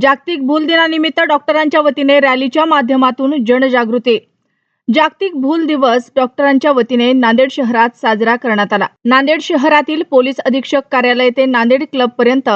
जागतिक भूल दिनानिमित्त डॉक्टरांच्या वतीने रॅलीच्या माध्यमातून जनजागृती. जागतिक भूल दिवस डॉक्टरांच्या वतीने नांदेड शहरात साजरा करण्यात आला. नांदेड शहरातील पोलीस अधीक्षक कार्यालय ते नांदेड क्लब पर्यंत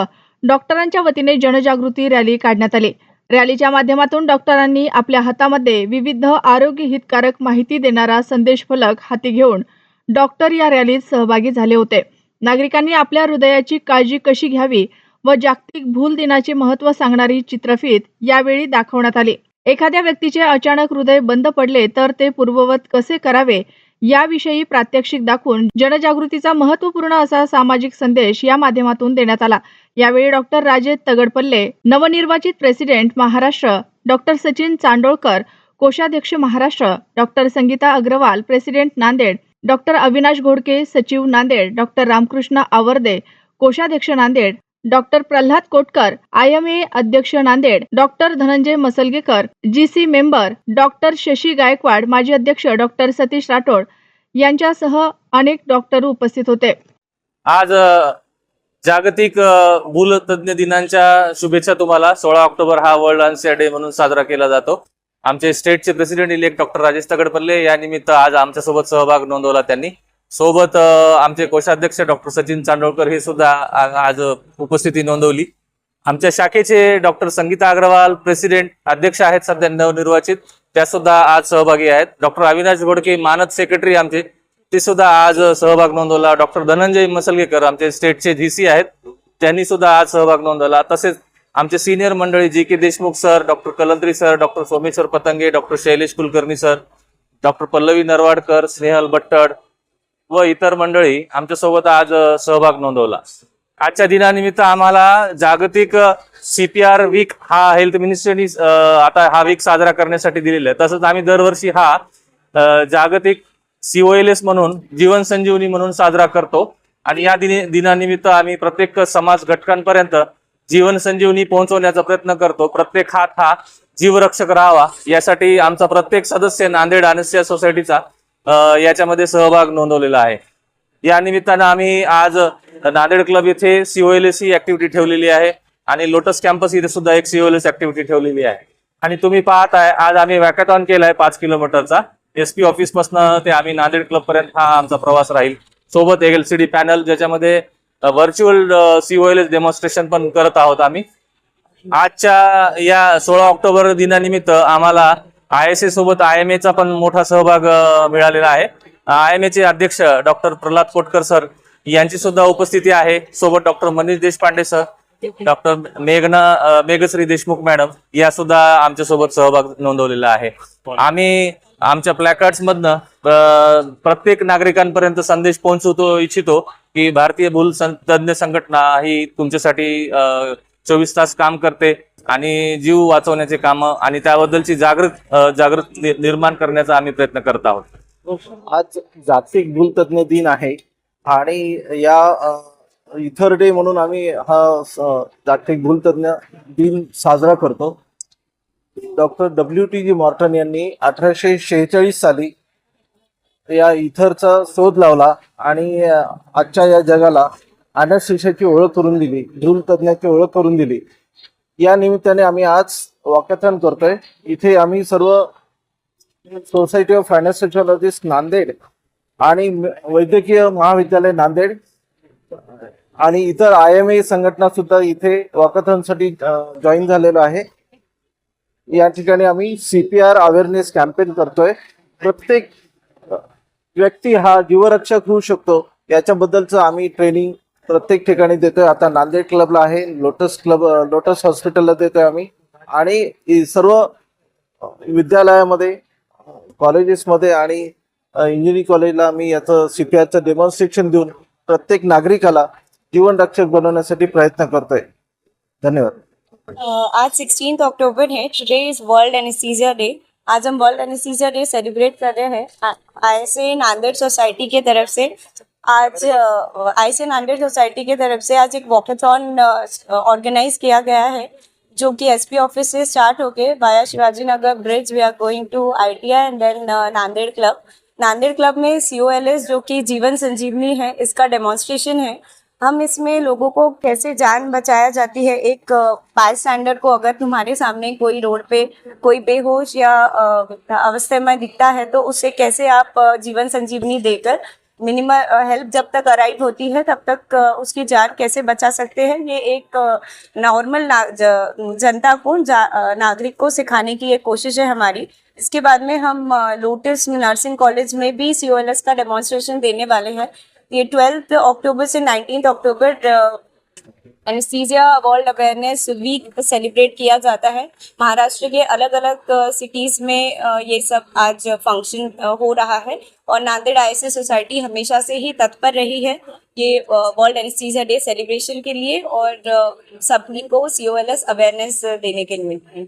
डॉक्टरांच्या वतीने जनजागृती रॅली काढण्यात आली. रॅलीच्या माध्यमातून डॉक्टरांनी आपल्या हातामध्ये विविध आरोग्य हितकारक माहिती देणारा संदेश फलक हाती घेऊन डॉक्टर या रॅलीत सहभागी झाले होते. नागरिकांनी आपल्या हृदयाची काळजी कशी घ्यावी व जागतिक भूल दिनाचे महत्त्व सांगणारी चित्रफीत यावेळी दाखवण्यात आली. एखाद्या व्यक्तीचे अचानक हृदय बंद पडले तर ते पूर्ववत कसे करावे याविषयी प्रात्यक्षिक दाखवून जनजागृतीचा महत्त्वपूर्ण असा सामाजिक संदेश या माध्यमातून देण्यात आला. यावेळी डॉक्टर राजेश तगडपल्ले नवनिर्वाचित प्रेसिडेंट महाराष्ट्र डॉक्टर सचिन चांडोळकर कोषाध्यक्ष Maharashtra doctor Sangeeta Agrawal president Nanded doctor Avinash Ghodke सचिव नांदेड डॉक्टर रामकृष्ण आवर्दे कोषाध्यक्ष Nanded doctor Pralhad Kotkar I M A अध्यक्ष Nanded doctor Dhananjay Masalgekar G C member doctor Shashi Gaikwad माजी अध्यक्ष डॉक्टर सतीश राठोड यांच्यासह अनेक doctor उपस्थित होते. आज जागतिक अ, भूलतज्ञ दिनांच्या शुभेच्छा तुम्हाला. सोळा ऑक्टोबर हा वर्ल्ड अन्सिया डे म्हणून साजरा केला जातो. आमचे स्टेटचे president elect doctor Rajesh Tagadpalle या निमित्त आज आमच्यासोबत सहभाग नोंदवला त्यांनी. सोबत आमचे कोषाध्यक्ष डॉक्टर सचिन चांडोळकर हे सुद्धा आज उपस्थिती नोंदवली. आमच्या शाखेचे डॉक्टर संगीता अग्रवाल प्रेसिडेंट अध्यक्ष आहेत सध्या नवनिर्वाचित. त्या सुद्धा आज सहभागी आहेत. डॉक्टर अविनाश घोडके मानद सेक्रेटरी आमचे ते सुद्धा आज सहभाग नोंदवला. डॉक्टर धनंजय मसलगेकर आमचे स्टेटचे जीसी आहेत. त्यांनी सुद्धा आज सहभाग नोंदवला. तसेच आमचे सिनियर मंडळी G K Deshmukh sir doctor Kalantri sir doctor Someshwar Patange doctor Shailesh Kulkarni sir doctor Pallavi Narwadkar Snehal Bhattad व इतर मंडळी आमच्यासोबत आज सहभाग नोंदवला. आजच्या दिनानिमित्त आम्हाला जागतिक सीपीआर वीक हा हेल्थ मिनिस्ट्रीनी आता हा वीक साजरा करण्यासाठी दिलेला आहे. तसंच आम्ही दरवर्षी हा जागतिक सीओएलएस म्हणून जीवन संजीवनी म्हणून साजरा करतो. आणि या दिनी दिनानिमित्त आम्ही प्रत्येक समाज घटकांपर्यंत जीवन संजीवनी पोहोचवण्याचा प्रयत्न करतो. प्रत्येक हात हा जीवरक्षक राहावा. यासाठी आमचा प्रत्येक सदस्य नांदेड अनस्या सोसायटीचा याच्यामध्ये सहभाग नोंदवलेला आहे. या निमित्तानं आम्ही आज नांदेड क्लब येथे सीओएलएस ऍक्टिव्हिटी ठेवलेली आहे आणि लोटस कॅम्पस इथे सुद्धा एक सीओएलएस ऍक्टिव्हिटी ठेवलेली आहे. आणि तुम्ही पाहताय आज आम्ही वॅकॅथॉन केलाय पाच किलोमीटरचा. एस पी ऑफिसपासून ते आम्ही नांदेड क्लब पर्यंत हा आमचा प्रवास राहील. सोबत एलसीडी पॅनल ज्याच्यामध्ये virtual C O L S demonstration पण करत आहोत आम्ही. आजच्या या सोळा ऑक्टोबर दिनानिमित्त आम्हाला आय एस ए सोबत आय एम चा पण मोठा सहभाग मिळालेला आहे. आय एम चे अध्यक्ष डॉक्टर प्रल्हाद कोटकर सर यांची सुद्धा उपस्थिती आहे. सोबत doctor Manish Deshpande sir doctor मेघना मेघश्री देशमुख मॅडम या सुद्धा आमच्यासोबत सहभाग नोंदवलेला आहे. आम्ही आमच्या प्लॅकार्ड मधनं प्रत्येक नागरिकांपर्यंत संदेश पोहोचवतो इच्छितो की भारतीय भूल तज्ज्ञ तज्ञ संघटना ही तुमच्यासाठी चोवीस तास काम करते आणि जीव वाचवण्याचे काम आणि त्याबद्दलची जागृत जागृत नि- निर्माण करण्याचा आम्ही प्रयत्न करत आहोत. आज जागतिक भूलतज्ञ दिन आहे आणि या इथर डे म्हणून आम्ही हा जागतिक भूलतज्ञ दिन साजरा करतो. Doctor W T G Morton यांनी अठराशे शेहेचाळीस साली या इथरचा शोध लावला आणि आजच्या या जगाला अनशिशाची ओळख करून दिली भूलतज्ञाची ओळख करून दिली. या निमित्ताने आम्ही आज वॉकॅथॉन करतोय. इथे आम्ही सर्व सोसायटी ऑफ फायनान्शियलिस्ट नांदेड आणि वैद्यकीय महाविद्यालय नांदेड आणि इतर आय एम ए संघटना सुद्धा इथे वॉकॅथॉनसाठी जॉईन झालेलो आहे. या ठिकाणी आम्ही सीपीआर अवेअरनेस कॅम्पेन करतोय. प्रत्येक व्यक्ती हा जीवरक्षक होऊ शकतो. याच्याबद्दलचं आम्ही ट्रेनिंग प्रत्येक ठिकाणी देतोय. आता नांदेड क्लबला आहे लोटस क्लब लोटस हॉस्पिटलला देतोय आम्ही. आणि सर्व विद्यालयामध्ये कॉलेजेसमध्ये आणि इंजिनिअरिंग कॉलेजला आम्ही याचं सीपीआरचं डेमॉन्स्ट्रेशन देऊन प्रत्येक नागरिकाला जीवन रक्षक बनवण्यासाठी प्रयत्न करतोय. धन्यवाद. आज सिक्सटीन ऑक्टोबर है. Today is world anaesthesia day आज हम वर्ल्ड एनेस्थीसिया डे सेलिब्रेट कर रहे हैं. आई ए नांदेड़ सोसाइटी के तरफ से. आज आई सी नांदेड़ सोसाइटी के तरफ़ से आज एक वॉकेथॉन ऑर्गेनाइज किया गया है जो कि एसपी ऑफ़िस से start okay via Shivaji Nagar bridge we are going to ITI and then Nanded club. Nanded club में सीओएलएस जो कि जीवन संजीवनी है इसका डेमोन्स्ट्रेशन है। हम इसमें लोगों को कैसे जान बचाया जाती है? एक बाय स्टैंडर्ड को अगर तुम्हारे सामने कोई रोड पे कोई बेहोश या अवस्था में दिखता है तो उसे कैसे आप जीवन संजीवनी देकर मिनिमल हेल्प जब तक अराइव होती है तब तक उसकी जान कैसे बचा सकते हैं? ये एक नॉर्मल ना, जनता को नागरिक को सिखाने की एक कोशिश है हमारी। इसके बाद में हम लोटस नर्सिंग कॉलेज में भी सी का डेमोन्स्ट्रेशन देने वाले हैं। ये ट्वेल्थ अक्टूबर से नाइनटीन अक्टूबर anaesthesia world awareness week celebrate KIA जाता है। महाराष्ट्र के अलग अलग सिटीज़ में ये सब आज फ़ंक्शन हो रहा है और नांदेड़ आई सोसाइटी हमेशा से ही तत्पर रही है ये वर्ल्ड एनेस्थीजिया डे सेलिब्रेशन के लिए और सभी को सी अवेयरनेस देने के लिए।